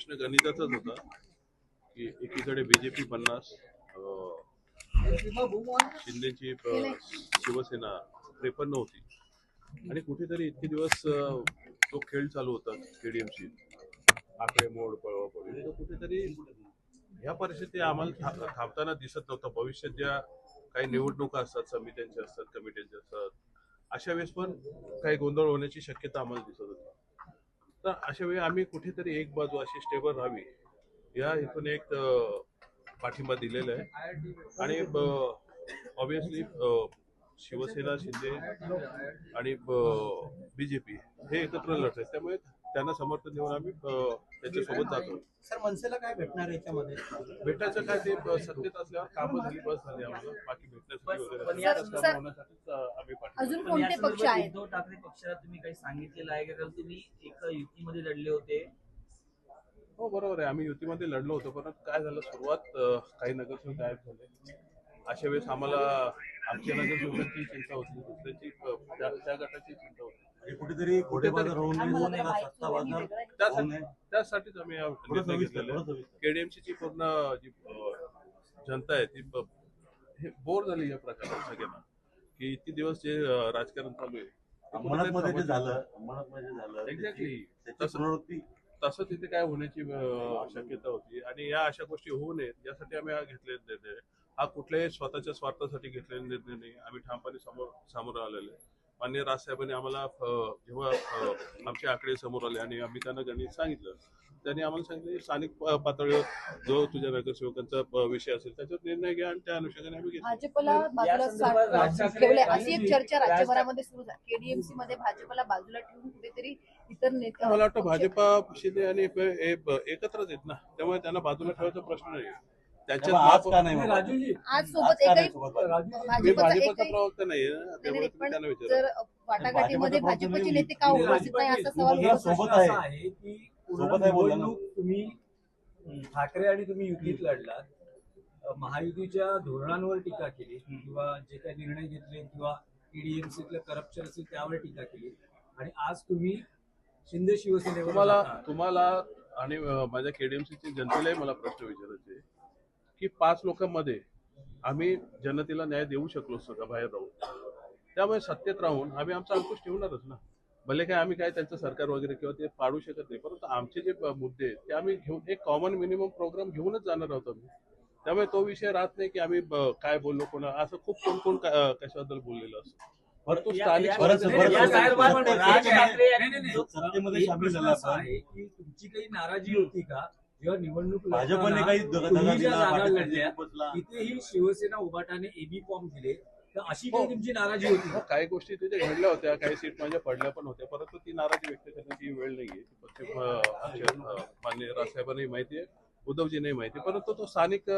प्रश्न गणिताचाच होता की एकीकडे बीजेपी पन्नास शिंदेची शिवसेना त्रेपन्न होती. आणि कुठेतरी इतके दिवस तो खेळ चालू होता केडीएमशी आकडेमोड पळवापळी म्हणजे तो कुठेतरी ह्या परिस्थिती आम्हाला थांबताना दिसत नव्हतं. भविष्यात ज्या काही निवडणुका असतात समित्यांच्या असतात कमिट्यांच्या असतात अशा वेळेस पण काही गोंधळ होण्याची शक्यता आम्हाला दिसत होती. तर अशा वेळी आम्ही कुठेतरी एक बाजू अशी स्टेबल राहावी. या इथून एक पाठिंबा दिलेला आहे. आणि ऑब्विसली शिवसेना शिंदे आणि बीजेपी हे एकत्र लढत आहेत. त्यामुळे त्यांना समर्थन देऊन आम्ही त्यांच्यासोबत जातो. सर मनसेला काय भेटणार याच्यामध्ये? भेटायचं काय ते सत्तेत असल्यावर कामं झाली बस झाली आम्हाला बाकी भेटण्यासाठी वगैरे पण त्याच सर- कामं होण्यासाठीच अं, आम्ही पाठिंबा अजून पण कोणते यासंदर्भात पक्ष आहेत? उद्धव ठाकरे पक्षाला तुम्ही काही सांगितलेलं आहे का? कारण तुम्ही एका युतीमध्ये लढले होते. हो बरोबर आहे. आम्ही युतीमध्ये लढलो होतो पण काय झालं? सुरुवात अं, काही नगरसेवक गायब झाले. अशा वेळेस आम्हाला आमच्या नगरसेवकांची चिंता होती. दुसऱ्याची अं, त्या त्या गटाची चिंता होती. कुठेतरी घोडेबाजार होऊ नये होऊ त्यासाठी नये त्यासाठीच आम्ही हा थोडं निर्णय सविस्तर घेतलेला थोडं आहे. सविस्तर. केडीएमची जी पूर्ण जी अं, जनता आहे ती ब- हे बोर झाली या प्रकारात सगळ्यांना की इतके दिवस जे अं, राजकारण चालू आहे ते मध्ये झालं मध्ये झालं Exactly. त्याची- त्याची पुनरावृत्ती तसं तिथे काय होण्याची अं, शक्यता होती. आणि या अशा गोष्टी होऊ नयेत यासाठी आम्ही हा घेतलेला निर्णय आहे. हा कुठल्याही स्वतःच्या स्वार्थासाठी घेतलेला निर्णय नाही. आम्ही ठामपणे समोर समोर आलेलो आहे. मान्य राजसाहेबांनी आम्हाला जेव्हा आमचे आकडे समोर आले आणि आम्ही त्यांना गणित सांगितलं त्यांनी आम्हाला सांगितलं की स्थानिक पातळीवर जो तुझ्या नगरसेवकांचा विषय असेल त्याच्यावर निर्णय घ्या आणि त्या अनुषंगाने आम्ही घेतला. भाजपला अशी एक चर्चा राज राज्यभरामध्ये सुरू झाली. केडीएमसी मध्ये भाजपला बाजूला ठेवून कुठेतरी इतर नेते मला वाटतं भाजपा शिंदे आणि एकत्रच आहेत ना. त्यामुळे त्यांना बाजूला ठेवायचा प्रश्न नाही त्यामुळे आज का नाही त्याच्यात? राजूजी आज आज सोबत का नाही एकही सोबत बाबा? मी भाजपचा भाजपचा एकही प्रवक्ता नाहीये नाही, त्यामुळे नाही, तुम्ही पण त्यांना विचारा जर वाटाघाटीमध्ये भाजपचा भाजपचे प्रवक्ता नेते का नाही, उपस्थित नाही असा सवाल. सोबत आहे. असा आहे की पूर्ण सोबत आहे बोलला ना. निवडणूक तुम्ही अं, ठाकरे आणि तुम्ही युतीत लढलात अं, महायुतीच्या धोरणांवर टीका केली किंवा जे काही निर्णय घेतले किंवा ईडीएमसीतलं करप्शन असेल त्यावर टीका केली आणि आज तुम्ही शिंदे शिवसेनेवर तुम्हाला जाता. तुम्हाला आणि अं, माझ्या केडीएमसीच्या जनतेलाही मला प्रश्न विचारायचे आहे की पाच लोकांमध्ये आम्ही जनतेला न्याय देऊ शकलो का बाहेर राहून. त्यामुळे सत्तेत राहून आम्ही आमचा अंकुश ठेवणारच ना. भले काय आम्ही काय त्यांचं सरकार वगैरे किंवा ते पाडू शकत नाही परंतु आमचे जे मुद्दे आहेत ते आम्ही घेऊन एक कॉमन मिनिमम प्रोग्राम घेऊनच जाणार आहोत आम्ही. त्यामुळे तो विषय राहत नाही की आम्ही काय बोललो कोणा असं खूप कोण कोण कशाबद्दल बोललेलं असतं. परंतु स्थानिक. सत्तेमध्ये सामील झाला. आहे की तुमची काही नाराजी होती का? जेव्हा निवडणूक भाजपने काही जागा लढल्या. तिथेही शिवसेना उभाटाने एबी फॉर्म दिले. तर अशी काही हो. तुमची नाराजी होती? हो, काही गोष्टी तिथे घडल्या होत्या काही सीट माझ्या पडल्या पण होत्या. परंतु ती नाराजी व्यक्त करण्याची वेळ नाहीये माननीय राजसाहेबांनाही माहिती आहे उद्धवजींनाही माहिती आहे. परंतु तो स्थानिक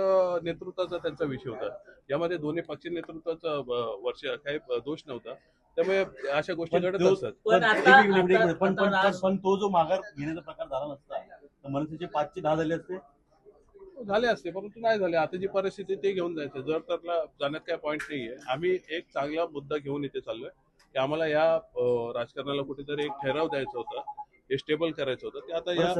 नेतृत्वाचा त्यांचा विषय होता. यामध्ये दोन्ही पक्ष नेतृत्वाचा वर्ष काही दोष नव्हता. त्यामुळे अशा गोष्टी घडत असतात. पण तो जो माघार घेण्याचा प्रकार झाला नसता तर मनसेचे पाचशे दहा झाले असते. झाले असते परंतु नाही झाले. आता जी परिस्थिती ते घेऊन जायचं जर त्याला जाण्यात काय पॉईंट नाहीये. आम्ही एक चांगला मुद्दा घेऊन इथे चाललोय की आम्हाला या राजकारणाला कुठेतरी एक ठराव द्यायचा होता हे स्टेबल करायचं होतं. ते आता या